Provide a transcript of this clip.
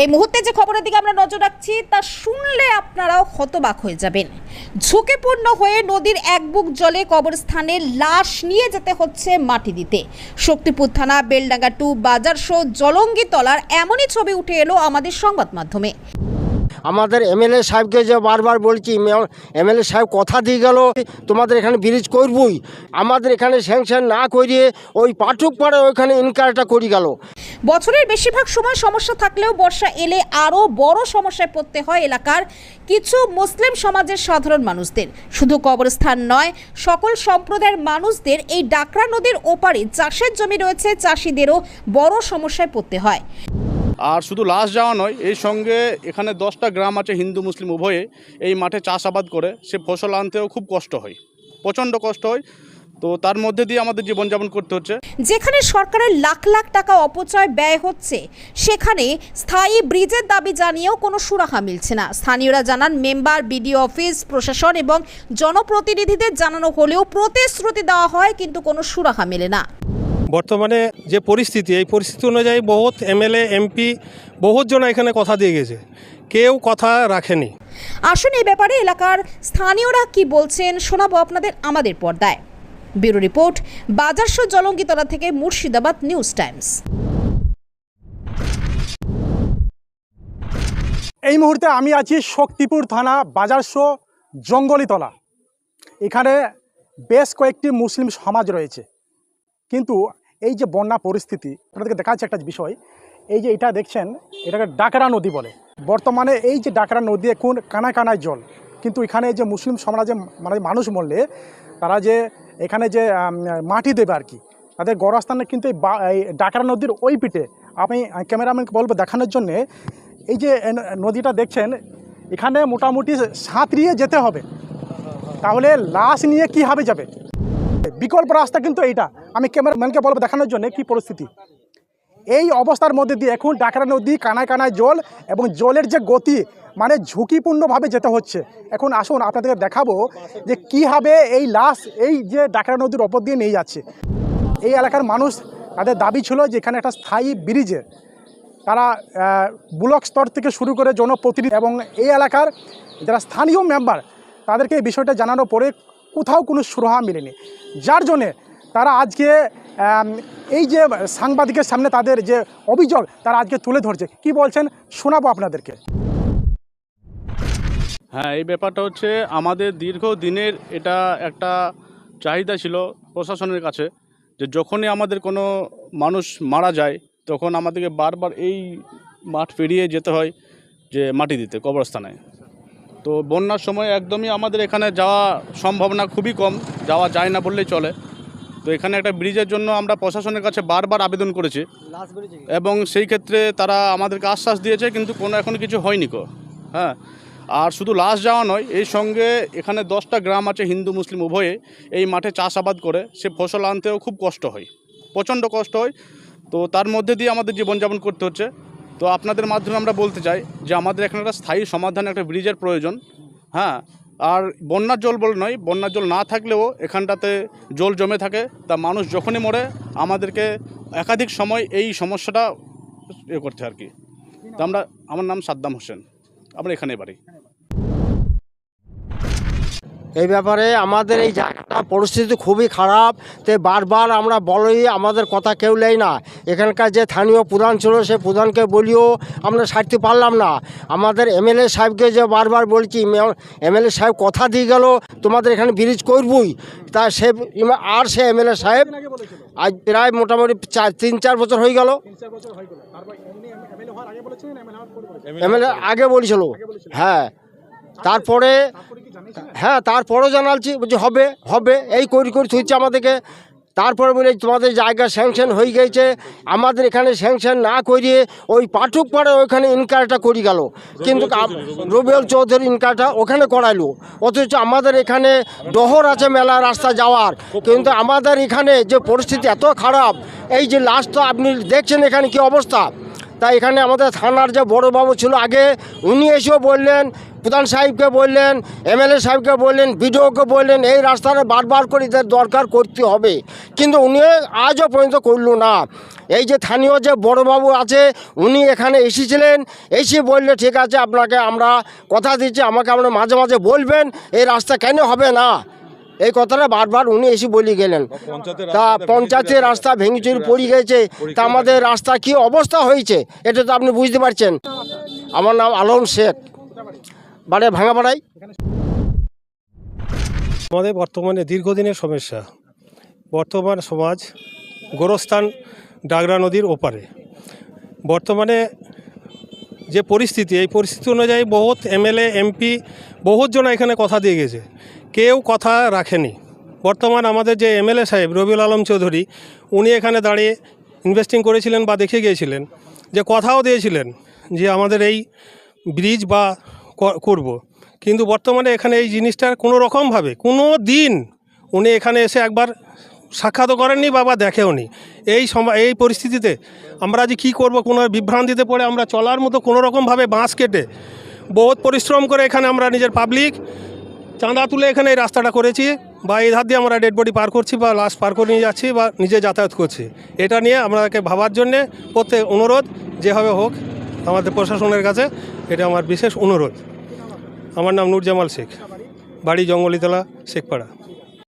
এই মুহূর্তে যে খবরের দিকে আমরা নজর রাখছি, তা শুনলে আপনারাও হতবাক হয়ে যাবেন। ঝুঁকিপূর্ণ হয়ে নদীর এক বুক জলে কবরস্থানে লাশ নিয়ে যেতে হচ্ছে মাটি দিতে। শক্তিপুর থানা বেলডাঙ্গা টু বাজার শো জলঙ্গি তলার এমনই ছবি উঠে এলো আমাদের সংবাদ মাধ্যমে। আমাদের এমএলএ সাহেবকে যে বারবার বলছি এমএলএ সাহেব কথা দিয়ে গেল, তোমাদের এখানে ব্রিজ করবই। আমাদের এখানে স্যাংশন না করিয়ে ওই পাঠক পাড়ে ওইখানে ইনকারটা করি গেল। বছরের বেশিরভাগ সময় সমস্যা থাকলেও বর্ষা এলে আরও বড় সমস্যায় পড়তে হয় এলাকার কিছু মুসলিম সমাজের সাধারণ মানুষদের। শুধু কবরস্থান নয়, সকল সম্প্রদায়ের মানুষদের এই ডাকরা নদীর ওপারে চাষের জমি রয়েছে, চাষিদেরও বড় সমস্যায় পড়তে হয়। আর শুধু লাশ যাওয়া নয়, এই সঙ্গে এখানে দশটা গ্রাম আছে হিন্দু, মুসলিম, উভয়ে এই মাঠে চাষাবাদ করে। সে ফসল আনতেও খুব কষ্ট হয়, প্রচণ্ড কষ্ট হয়। তো তার মধ্যে দিয়ে আমাদের জীবনযাপন করতে হচ্ছে। যেখানে সরকারের লাখ লাখ টাকা অপচয় ব্যয় হচ্ছে সেখানে স্থায়ী ব্রিজের দাবি জানিয়েও কোনো সুরাহা মিলছে না। স্থানীয়রা জানান মেম্বার বিডিও অফিস প্রশাসন এবং জনপ্রতিনিধিদের জানানো হলেও প্রতিশ্রুতি দেওয়া হয় কিন্তু কোনো সুরাহা মেলে না। বর্তমানে যে পরিস্থিতি এই পরিস্থিতি অনুযায়ী বহুত এমএলএ এমপি বহুত জন এখানে কথা দিয়ে গেছে। কেউ কথা রাখেনি। আসুন এই ব্যাপারে এলাকার স্থানীয়রা কি বলছেন শোনাবো আপনাদের আমাদের পর্দায়। ব্যুরো রিপোর্ট বাজারশো জলঙ্গিতলা থেকে মুর্শিদাবাদ নিউজ টাইমস। এই মুহূর্তে আমি আছি শক্তিপুর থানা বাজারশো জঙ্গলিতলা। এখানে বেশ কয়েকটি মুসলিম সমাজ রয়েছে। কিন্তু এই যে বন্যা পরিস্থিতি, আপনাদেরকে দেখা যাচ্ছে একটা বিষয়। এই যে এটা দেখছেন, এটাকে ডাকরা নদী বলে। বর্তমানে এই যে ডাকরা নদী এখন কানায় কানায় জল। কিন্তু এখানে যে মুসলিম সমাজে মানে মানুষ মরলে, তারা যে এখানে যে মাটি দেবে আর কি, তাদের গড়স্থানে কিন্তু এই ডাকরা নদীর ওই পিঠে, আমি ক্যামেরাম্যানকে বলব দেখানোর জন্যে, এই যে নদীটা দেখছেন, এখানে মোটামুটি সাঁতরিয়ে যেতে হবে। তাহলে লাশ নিয়ে কীভাবে যাবে? বিকল্প রাস্তা কিন্তু এইটা, আমি ক্যামেরাম্যানকে বলব দেখানোর জন্য কি পরিস্থিতি। এই অবস্থার মধ্যে দিয়ে এখন ডাকরা নদী কানায় কানায় জল এবং জলের যে গতি মানে ঝুঁকিপূর্ণভাবে যেতে হচ্ছে। এখন আসুন আপনাদেরকে দেখাবো যে কীভাবে এই লাশ, এই যে ডাকরা নদীর ওপর দিয়ে নিয়ে যাচ্ছে। এই এলাকার মানুষ, তাদের দাবি ছিল যে এখানে একটা স্থায়ী ব্রিজে তারা ব্লক স্তর থেকে শুরু করে জনপ্রতিনিধি এবং এই এলাকার যারা স্থানীয় মেম্বার, তাদেরকে এই বিষয়টা জানানোর পরে কোথাও কোনো সুরাহা মেলেনি। যার জন্যে তারা আজকে এই যে সাংবাদিকের সামনে তাদের যে অভিযোগ, তারা আজকে তুলে ধরছে। কি বলছেন শোনাবো আপনাদেরকে। হ্যাঁ এই ব্যাপারটা হচ্ছে আমাদের দীর্ঘ দিনের এটা একটা চাহিদা ছিল প্রশাসনের কাছে যে যখনই আমাদের কোনো মানুষ মারা যায়, তখন আমাদেরকে বারবার এই মাঠ পেরিয়ে যেতে হয় যে মাটি দিতে কবরস্থানে। তো বন্যার সময় একদমই আমাদের এখানে যাওয়া সম্ভাবনা খুবই কম, যাওয়া যায় না বললেই চলে। তো এখানে একটা ব্রিজের জন্য আমরা প্রশাসনের কাছে বারবার আবেদন করেছি এবং সেই ক্ষেত্রে তারা আমাদেরকে আশ্বাস দিয়েছে, কিন্তু কোনো এখন কিছু হয়নি কো। হ্যাঁ আর শুধু লাশ যাওয়া নয়, এই সঙ্গে এখানে দশটা গ্রাম আছে হিন্দু, মুসলিম, উভয়ে এই মাঠে চাষাবাদ করে। সে ফসল আনতেও খুব কষ্ট হয়, প্রচণ্ড কষ্ট হয়। তো তার মধ্যে দিয়ে আমাদের জীবনযাপন করতে হচ্ছে। তো আপনাদের মাধ্যমে আমরা বলতে চাই যে আমাদের এখানে একটা স্থায়ী সমাধান, একটা ব্রিজের প্রয়োজন। হ্যাঁ আর বন্যার জল বলে নয়, বন্যার জল না থাকলেও এখানটাতে জল জমে থাকে। তা মানুষ যখনই মরে, আমাদেরকে একাধিক সময় এই সমস্যাটা ইয়ে করতে আর কি। তো আমরা, আমার নাম সাদ্দাম হোসেন। আমরা এখানে বাড়ি। এই ব্যাপারে আমাদের এই জায়গাটা পরিস্থিতি খুবই খারাপ। তে বারবার আমরা বলি আমাদের কথা কেউ নেই না। এখানকার যে স্থানীয় প্রধান ছিল সে প্রধানকে বলিও আমরা সারতে পারলাম না। আমাদের এমএলএ সাহেবকে যে বারবার বলছি এমএলএ সাহেব কথা দিয়ে গেল তোমাদের এখানে ব্রিজ করবই। তা সে আর সে এমএলএ সাহেব আজ প্রায় মোটামুটি চার তিন চার বছর হয়ে গেল। এমএলএ আগে বলেছিল। হ্যাঁ তারপরে হ্যাঁ তারপরেও জানালছি বলছি হবে হবে এই করি করি থুইছে আমাদেরকে। তারপরে বলে তোমাদের জায়গা স্যাংশন হয়ে গেছে আমাদের এখানে স্যাংশন না করিয়ে ওই পাঠক পাড়ে ওইখানে ইনকারটা করি গেল। কিন্তু রবিউল চৌধুরী ইনকারটা ওখানে করাইলো। অথচ আমাদের এখানে ডহর আছে মেলা রাস্তা যাওয়ার। কিন্তু আমাদের এখানে যে পরিস্থিতি এত খারাপ এই যে লাস্ট তো আপনি দেখছেন এখানে কি অবস্থা? তাই এখানে আমাদের থানার যে বড়োবাবু ছিল আগে উনি এসেও বললেন প্রধান সাহেবকে বললেন এমএলএ সাহেবকে বললেন বিডিওকে বললেন এই রাস্তাটা বারবার করে এদের দরকার করতে হবে। কিন্তু উনি আজও পর্যন্ত করল না। এই যে স্থানীয় যে বড়বাবু আছে উনি এখানে এসেছিলেন এসে বললে ঠিক আছে আপনাকে আমরা কথা দিচ্ছি আমাকে আমরা মাঝে মাঝে বলবেন এই রাস্তা কেন হবে না? এই কথাটা বারবার উনি এসে বলে গেলেন। তা পঞ্চায়েতের রাস্তা ভেঙে চুরি পড়ে গেছে তা আমাদের রাস্তা কি অবস্থা হয়েছে এটা তো আপনি বুঝতে পারছেন। আমার নাম আলম শেখ। বাড়ি ভাঙাপাড়াই আমাদের বর্তমানে দীর্ঘদিনের সমস্যা। বর্তমান সমাজ গোরস্থান ডাগরা নদীর ওপারে। বর্তমানে যে পরিস্থিতি, এই পরিস্থিতি অনুযায়ী বহুত এমএলএ, এমপি, বহুত জন এখানে কথা দিয়ে গেছে। কেউ কথা রাখেনি। বর্তমান আমাদের যে এমএলএ সাহেব রবিউল আলম চৌধুরী, উনি এখানে দাঁড়িয়ে ইনভেস্টিং করেছিলেন বা দেখে গিয়েছিলেন যে কথাও দিয়েছিলেন যে আমাদের এই ব্রিজ বা করব। কিন্তু বর্তমানে এখানে এই জিনিসটার কোনো রকমভাবে, কোনো দিন উনি এখানে এসে একবার সাক্ষাৎও করেননি বাবা দেখেওনি এই সময় এই পরিস্থিতিতে আমরা যে কী করব কোনো বিভ্রান্তিতে পড়ে আমরা চলার মতো কোনো রকমভাবে বাঁশ কেটে বহুত পরিশ্রম করে এখানে আমরা নিজের পাবলিক চাঁদা তুলে এখানে এই রাস্তাটা করেছি বা, এই ধার দিয়ে আমরা ডেড বডি পার করছি বা, লাশ পার করে নিয়ে যাচ্ছি বা, নিজে যাতায়াত করছি। এটা নিয়ে আমাদেরকে ভাবার জন্যে প্রত্যেক অনুরোধ, যেভাবে হোক আমাদের প্রশাসনের কাছে এটা আমার বিশেষ অনুরোধ। আমার নাম নূরজামাল শেখ। বাড়ি জঙ্গলিতলা শেখপাড়া।